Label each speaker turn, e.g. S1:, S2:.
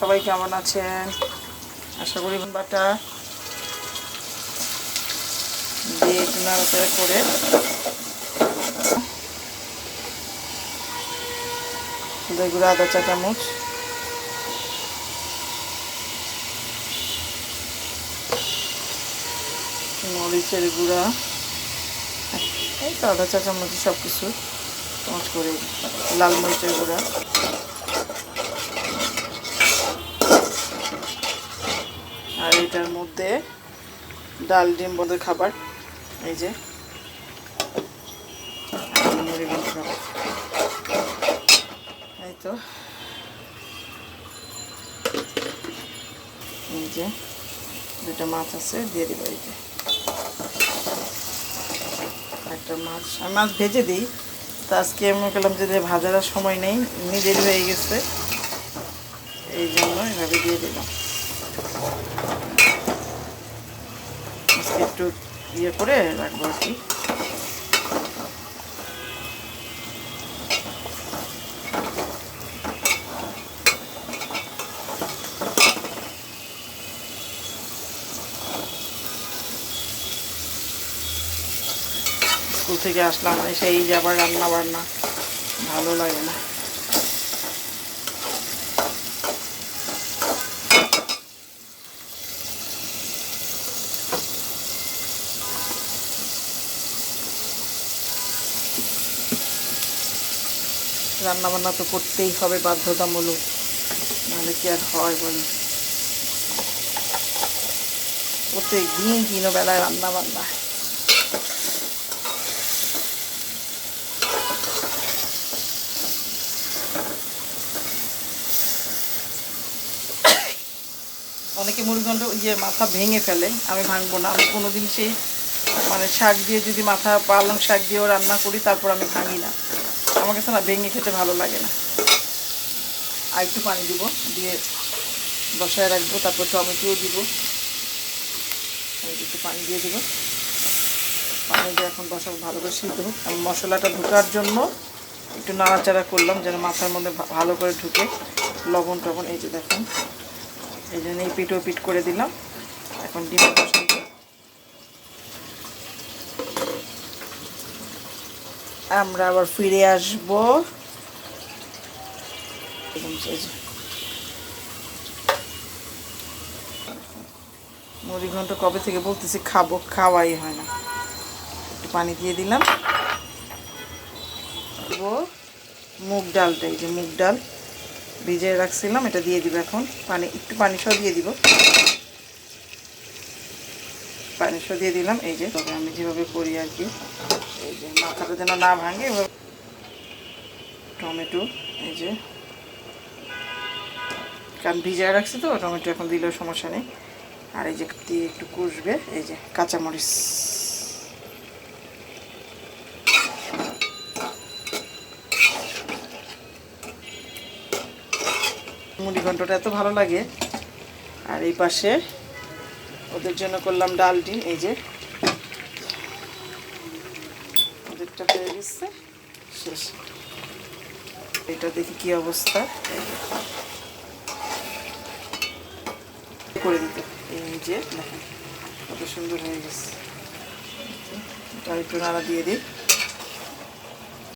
S1: সবাই কেমন আছেন? আশা করি বাটা দিয়ে একটু নাড়াচাড়া করে। আদা চা চামচ। মরিচের গুঁড়া। এই তো আদা চা চামচ সব কিছু চামচ করে লাল মরিচের গুঁড়া। এটার মধ্যে ডাল, ডিম বন্ধের খাবার। এই যে। এই তো। এই যে। দুটা মাছ আছে, দিয়ে দিব এই যে। একটা মাছ। আমি মাছ ভেজে দিই। তো আজকে আমি করলাম যে ভাজার সময় নেই, এমনি দেরি হয়ে গেছে। এই জন্য এভাবে দিয়ে দিলাম। একটু ইয়ে করে রাখব আর কি। স্কুল থেকে আসলাম, এসে এই যে আবার রান্না বান্না ভালো লাগে না। রান্না বান্না তো করতেই হবে বাধ্যতামূলক। নাহলে কি আর হয় বলে? প্রত্যেক দিন তিন বেলায় রান্না বান্না অনেকে মুড়িঘণ্ড ইয়ে মাথা ভেঙে ফেলে, আমি ভাঙবো না। আমি কোনো দিন সেই মানে শাক দিয়ে যদি মাথা পালং শাক দিয়েও রান্না করি, তারপর আমি ভাঙি না। আমার কাছে না ভেঙে খেতে ভালো লাগে না। আর একটু পানি দিব, দিয়ে বসায় রাখব, তারপর টমেটোও দিব। একটু পানি দিয়ে দিব। পানি দিয়ে এখন বসাবো, ভালো করে সিদ্ধ হোক। আমি মশলাটা ঢোকার জন্য একটু নাড়াচাড়া করলাম, যেন মাথার মধ্যে ভালো করে ঢুকে লবণ টবণ, এই যে দেখুন। এই জন্য এই পিঠও পিঠ করে দিলাম। এখন ডিম বসাবো। আমরা আবার ফিরে আসব। মুড়ি ঘন্ট কবে থেকে বলতেছি, খাব, খাওয়াই হয় না। একটু পানি দিয়ে দিলাম। মুগ ডালটা, এই যে মুগ ডাল। ভিজে রাখছিলাম, এটা দিয়ে দিব এখন। পানি, একটু পানি সহ দিয়ে দিব। পানি সহ দিয়ে দিলাম, এই যে। তবে আমি যেভাবে করি আর কি। এই যে মাথাটা যেন না ভাঙে টমেটো, এই যে। কারণ ভিজিয়ে রাখছি তো, টমেটো এখন দিলেও সমস্যা নেই। আর এই যে দিয়ে একটু কষবে, এই যে কাঁচামরিচ। মুড়ি ঘন্টটা এত ভালো লাগে। আর এই পাশে ওদের জন্য করলাম ডাল এই যে ওদেরটা হয়ে গেছে শেষ। এটা দেখি কি অবস্থা। করে দিতে। এই যে, দেখেন, কত সুন্দর হয়ে গেছে। এটা একটু নাড়া দিয়ে দিই।